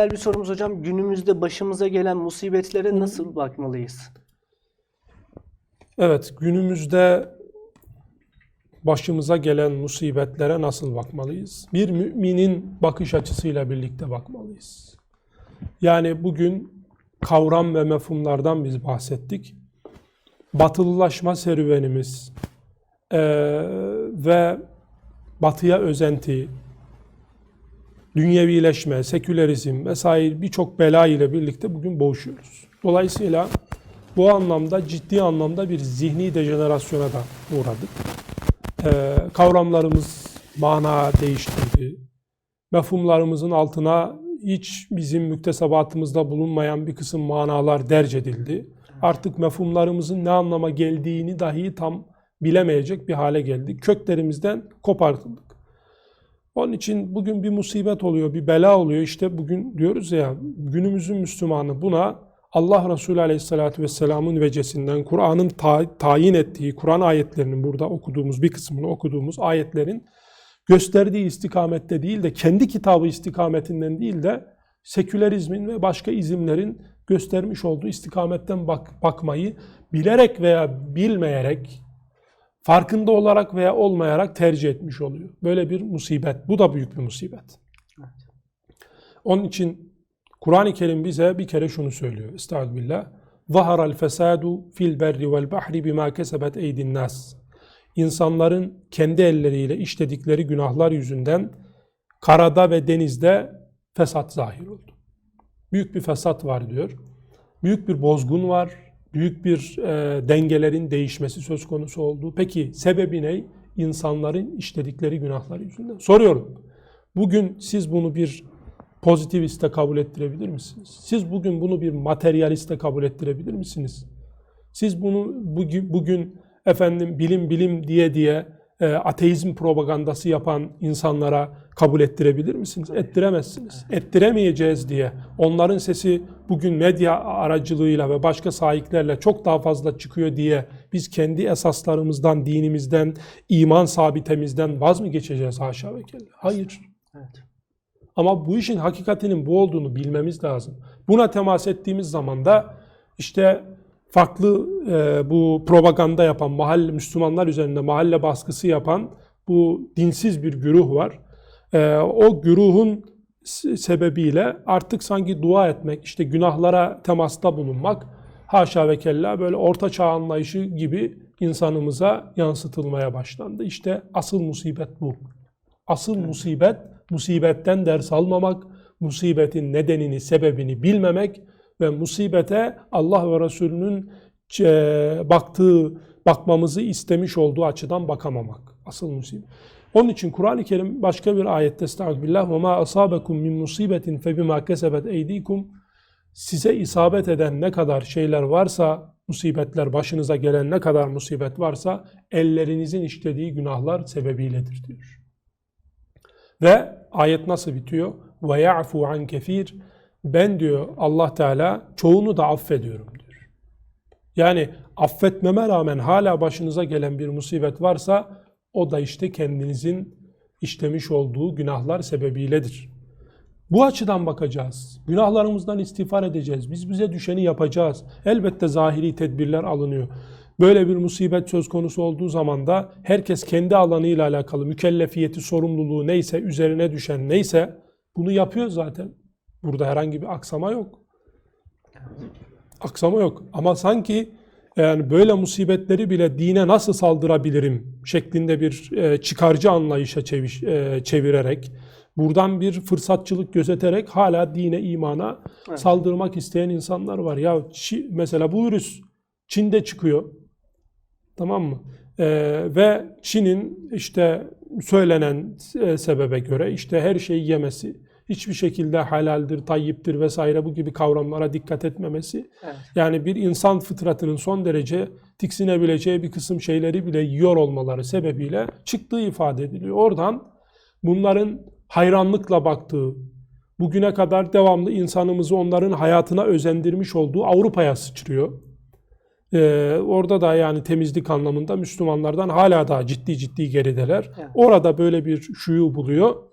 diğer bir sorumuz hocam. Günümüzde başımıza gelen musibetlere nasıl bakmalıyız? Evet, günümüzde başımıza gelen musibetlere nasıl bakmalıyız? Bir müminin bakış açısıyla birlikte bakmalıyız. Yani bugün kavram ve mefhumlardan biz bahsettik. Batılılaşma serüvenimiz eee, ve batıya özenti, dünyevileşme, sekülerizm vesaire birçok bela ile birlikte bugün boğuşuyoruz. Dolayısıyla bu anlamda ciddi anlamda bir zihni dejenerasyona da uğradık. Ee, kavramlarımız mana değiştirdi. Mefhumlarımızın altına hiç bizim müktesebatımızda bulunmayan bir kısım manalar derc edildi. Artık mefhumlarımızın ne anlama geldiğini dahi tam bilemeyecek bir hale geldik. Köklerimizden kopartıldık. Onun için bugün bir musibet oluyor, bir bela oluyor. İşte bugün diyoruz ya, günümüzün Müslümanı buna Allah Resulü Aleyhisselatü Vesselam'ın vecesinden, Kur'an'ın ta- tayin ettiği, Kur'an ayetlerinin burada okuduğumuz, bir kısmını okuduğumuz ayetlerin gösterdiği istikamette değil de, kendi kitabı istikametinden değil de, sekülerizmin ve başka izimlerin göstermiş olduğu istikametten bak- bakmayı bilerek veya bilmeyerek, farkında olarak veya olmayarak tercih etmiş oluyor. Böyle bir musibet. Bu da büyük bir musibet. Onun için Kur'an-ı Kerim bize bir kere şunu söylüyor. Estağfirullah. Zahara el fesadu fil berri vel bahri bima kesebet eydin nas. İnsanların kendi elleriyle işledikleri günahlar yüzünden karada ve denizde fesat zahir oldu. Büyük bir fesat var diyor. Büyük bir bozgun var Büyük bir e, dengelerin değişmesi söz konusu oldu. Peki sebebi ne? İnsanların işledikleri günahlar yüzünden. Soruyorum. Bugün siz bunu bir pozitiviste kabul ettirebilir misiniz? Siz bugün bunu bir materyaliste kabul ettirebilir misiniz? Siz bunu bugün, bugün efendim bilim bilim diye diye ateizm propagandası yapan insanlara kabul ettirebilir misiniz? Ettiremezsiniz. Ettiremeyeceğiz diye onların sesi bugün medya aracılığıyla ve başka sahiplerle çok daha fazla çıkıyor diye biz kendi esaslarımızdan, dinimizden, iman sabitemizden vaz mı geçeceğiz haşa ve kella? Hayır. Evet. Ama bu işin hakikatinin bu olduğunu bilmemiz lazım. Buna temas ettiğimiz zaman da işte farklı e, bu propaganda yapan, mahalle Müslümanlar üzerinde mahalle baskısı yapan bu dinsiz bir güruh var. E, o güruhun sebebiyle artık sanki dua etmek, işte günahlara temasta bulunmak, haşa ve kella böyle orta çağ anlayışı gibi insanımıza yansıtılmaya başlandı. İşte asıl musibet bu. Asıl musibet, musibetten ders almamak, musibetin nedenini, sebebini bilmemek ve musibete Allah ve Resulünün e, baktığı, bakmamızı istemiş olduğu açıdan bakamamak. Asıl musibet. Onun için Kur'an-ı Kerim başka bir ayette Estağfirullah ve ma asabekum min musibetin fe bima kesebet eydikum size isabet eden ne kadar şeyler varsa musibetler başınıza gelen ne kadar musibet varsa ellerinizin işlediği günahlar sebebiyledir diyor. Ve ayet nasıl bitiyor? Ve ya'fu an kefir ben diyor Allah Teala çoğunu da affediyorum diyor. Yani affetmeme rağmen hala başınıza gelen bir musibet varsa o da işte kendinizin işlemiş olduğu günahlar sebebiyledir. Bu açıdan bakacağız. Günahlarımızdan istiğfar edeceğiz. Biz bize düşeni yapacağız. Elbette zahiri tedbirler alınıyor. Böyle bir musibet söz konusu olduğu zaman da herkes kendi alanıyla alakalı mükellefiyeti, sorumluluğu neyse, üzerine düşen neyse bunu yapıyor zaten. Burada herhangi bir aksama yok. Aksama yok. Ama sanki yani böyle musibetleri bile dine nasıl saldırabilirim şeklinde bir e, çıkarcı anlayışa çeviş, e, çevirerek, buradan bir fırsatçılık gözeterek hala dine, imana Evet. saldırmak isteyen insanlar var. Ya Çi- mesela bu virüs Çin'de çıkıyor. Tamam mı? Ee, ve Çin'in işte söylenen e, sebebe göre işte her şeyi yemesi, hiçbir şekilde halaldir, tayyiptir vesaire bu gibi kavramlara dikkat etmemesi. Evet. Yani bir insan fıtratının son derece tiksinebileceği bir kısım şeyleri bile yiyor olmaları sebebiyle çıktığı ifade ediliyor. Oradan bunların hayranlıkla baktığı, bugüne kadar devamlı insanımızı onların hayatına özendirmiş olduğu Avrupa'ya sıçrıyor. Ee, orada da yani temizlik anlamında Müslümanlardan hala daha ciddi ciddi gerideler. Evet. Orada böyle bir şuyu buluyor.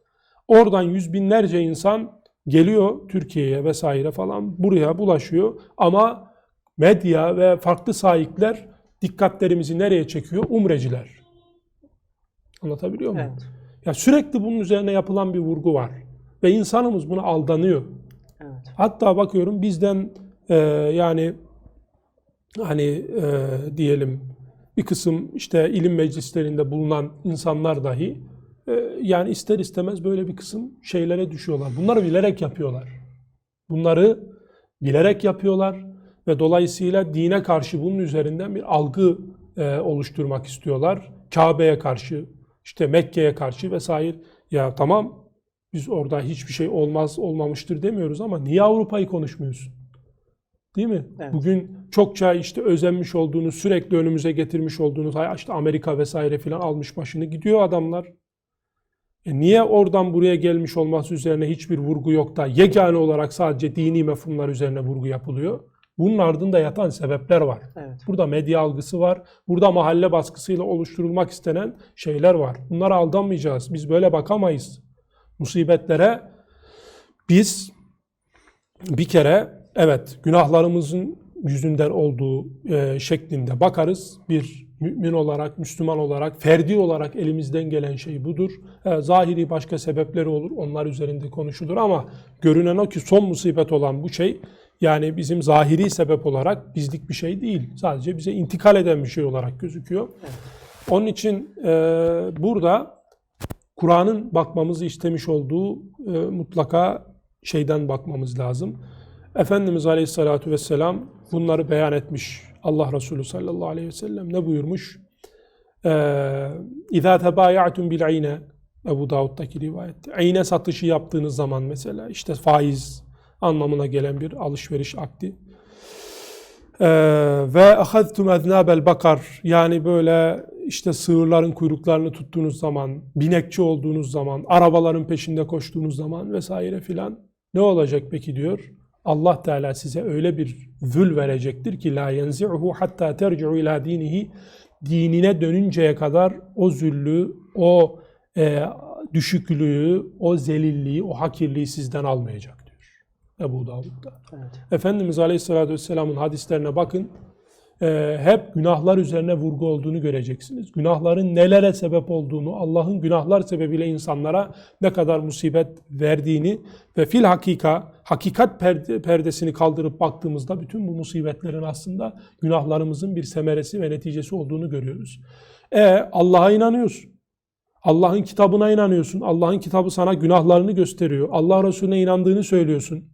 Oradan yüz binlerce insan geliyor Türkiye'ye vesaire falan buraya bulaşıyor ama medya ve farklı sahipler dikkatlerimizi nereye çekiyor? Umreciler. Anlatabiliyor muyum? Evet. Ya sürekli bunun üzerine yapılan bir vurgu var. Ve insanımız buna aldanıyor. Evet. Hatta bakıyorum bizden e, yani hani e, diyelim bir kısım işte ilim meclislerinde bulunan insanlar dahi yani ister istemez böyle bir kısım şeylere düşüyorlar. Bunları bilerek yapıyorlar. Bunları bilerek yapıyorlar ve dolayısıyla dine karşı bunun üzerinden bir algı e, oluşturmak istiyorlar. Kabe'ye karşı, işte Mekke'ye karşı vesaire. Ya tamam biz orada hiçbir şey olmaz olmamıştır demiyoruz ama niye Avrupa'yı konuşmuyorsun? Değil mi? Evet. Bugün çokça işte özenmiş olduğunuz, sürekli önümüze getirmiş olduğunuz, işte Amerika vesaire filan almış başını gidiyor adamlar. E niye oradan buraya gelmiş olması üzerine hiçbir vurgu yok da yegane olarak sadece dini mefhumlar üzerine vurgu yapılıyor? Bunun ardında yatan sebepler var. Evet. Burada medya algısı var. Burada mahalle baskısıyla oluşturulmak istenen şeyler var. Bunlara aldanmayacağız. Biz böyle bakamayız. Musibetlere biz bir kere evet günahlarımızın yüzünden olduğu e, şeklinde bakarız. Bir mümin olarak, Müslüman olarak, ferdi olarak elimizden gelen şey budur. E, zahiri başka sebepleri olur. Onlar üzerinde konuşulur ama görünen o ki son musibet olan bu şey yani bizim zahiri sebep olarak bizlik bir şey değil. Sadece bize intikal eden bir şey olarak gözüküyor. Onun için e, burada Kur'an'ın bakmamızı istemiş olduğu e, mutlaka şeyden bakmamız lazım. Efendimiz Aleyhisselatü Vesselam bunları beyan etmiş. Allah Resulü sallallahu aleyhi ve sellem ne buyurmuş? Ee, İza tebaya'tum bil ayne Ebu Davud'daki rivayette. Ayne satışı yaptığınız zaman mesela işte faiz anlamına gelen bir alışveriş akdi. Ee, ve ahadtum adnabel bakar yani böyle işte sığırların kuyruklarını tuttuğunuz zaman, binekçi olduğunuz zaman, arabaların peşinde koştuğunuz zaman vesaire filan ne olacak peki diyor. Allah Teala size öyle bir zül verecektir ki la yenzi'uhu hatta terci'u ila dinihi dinine dönünceye kadar o züllü, o e, düşüklüğü, o zelilliği, o hakirliği sizden almayacak diyor. Ebu Davud'da. Evet. Efendimiz Aleyhisselatü Vesselam'ın hadislerine bakın. Ee, hep günahlar üzerine vurgu olduğunu göreceksiniz. Günahların nelere sebep olduğunu, Allah'ın günahlar sebebiyle insanlara ne kadar musibet verdiğini ve fil hakika, hakikat perde- perdesini kaldırıp baktığımızda bütün bu musibetlerin aslında günahlarımızın bir semeresi ve neticesi olduğunu görüyoruz. E Allah'a inanıyorsun. Allah'ın kitabına inanıyorsun. Allah'ın kitabı sana günahlarını gösteriyor. Allah Resulüne inandığını söylüyorsun.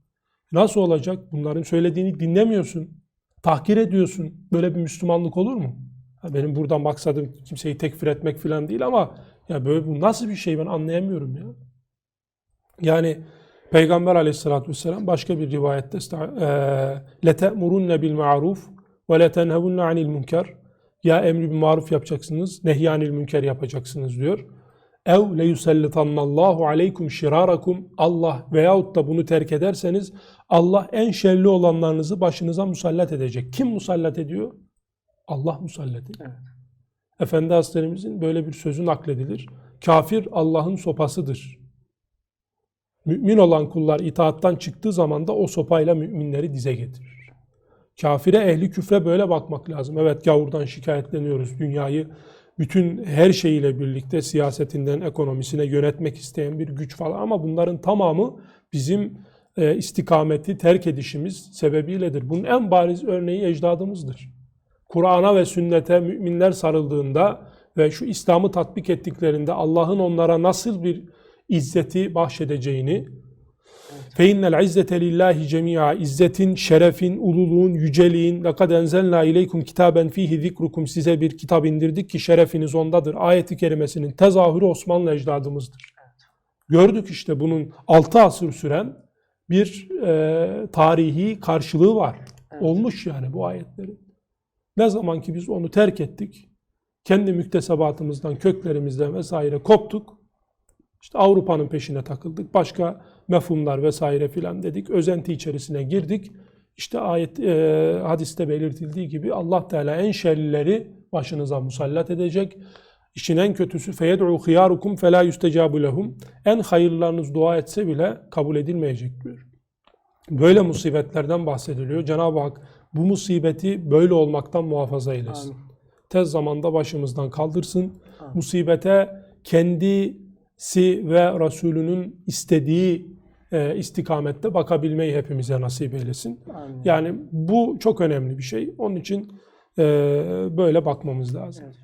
Nasıl olacak? Bunların söylediğini dinlemiyorsun Tahkir ediyorsun. Böyle bir Müslümanlık olur mu? Ha, Benim buradan maksadım kimseyi tekfir etmek falan değil ama ya böyle bu nasıl bir şey ben anlayamıyorum ya. Yani Peygamber aleyhissalatü vesselam başka bir rivayette لَتَأْمُرُنَّ بِالْمَعْرُوفِ وَلَتَنْهَوُنَّ عَنِ الْمُنْكَرِ Ya emri bir maruf yapacaksınız, nehyanil münker yapacaksınız diyor. ev le yusallitanallahu aleykum şirarakum Allah veyahut da bunu terk ederseniz Allah en şerli olanlarınızı başınıza musallat edecek. Kim musallat ediyor? Allah musallat ediyor. Evet. Efendi Hazretlerimizin böyle bir sözü nakledilir. Kafir Allah'ın sopasıdır. Mümin olan kullar itaattan çıktığı zaman da o sopayla müminleri dize getirir. Kafire, ehli küfre böyle bakmak lazım. Evet gavurdan şikayetleniyoruz. Dünyayı bütün her şeyiyle birlikte siyasetinden ekonomisine yönetmek isteyen bir güç falan ama bunların tamamı bizim e, istikameti terk edişimiz sebebiyledir. Bunun en bariz örneği ecdadımızdır. Kur'an'a ve sünnete müminler sarıldığında ve şu İslam'ı tatbik ettiklerinde Allah'ın onlara nasıl bir izzeti bahşedeceğini fe innel izzete lillahi cemia izzetin, şerefin, ululuğun, yüceliğin lekad enzelna ileykum kitaben fihi zikrukum size bir kitap indirdik ki şerefiniz ondadır. Ayeti kerimesinin tezahürü Osmanlı ecdadımızdır. Gördük işte bunun 6 asır süren bir e, tarihi karşılığı var. Olmuş yani bu ayetlerin. Ne zaman ki biz onu terk ettik, kendi müktesebatımızdan, köklerimizden vesaire koptuk, işte Avrupa'nın peşine takıldık, başka mefhumlar vesaire filan dedik, özenti içerisine girdik. İşte ayet, e, hadiste belirtildiği gibi Allah Teala en şerlileri başınıza musallat edecek. İşin en kötüsü feyed'u khiyarukum fela yustecabu lehum. En hayırlarınız dua etse bile kabul edilmeyecek diyor. Böyle musibetlerden bahsediliyor. Cenab-ı Hak bu musibeti böyle olmaktan muhafaza eylesin. Amin. Tez zamanda başımızdan kaldırsın. Amin. Musibete kendisi ve Resulünün istediği e, istikamette bakabilmeyi hepimize nasip eylesin. Yani bu çok önemli bir şey. Onun için e, böyle bakmamız lazım. Evet.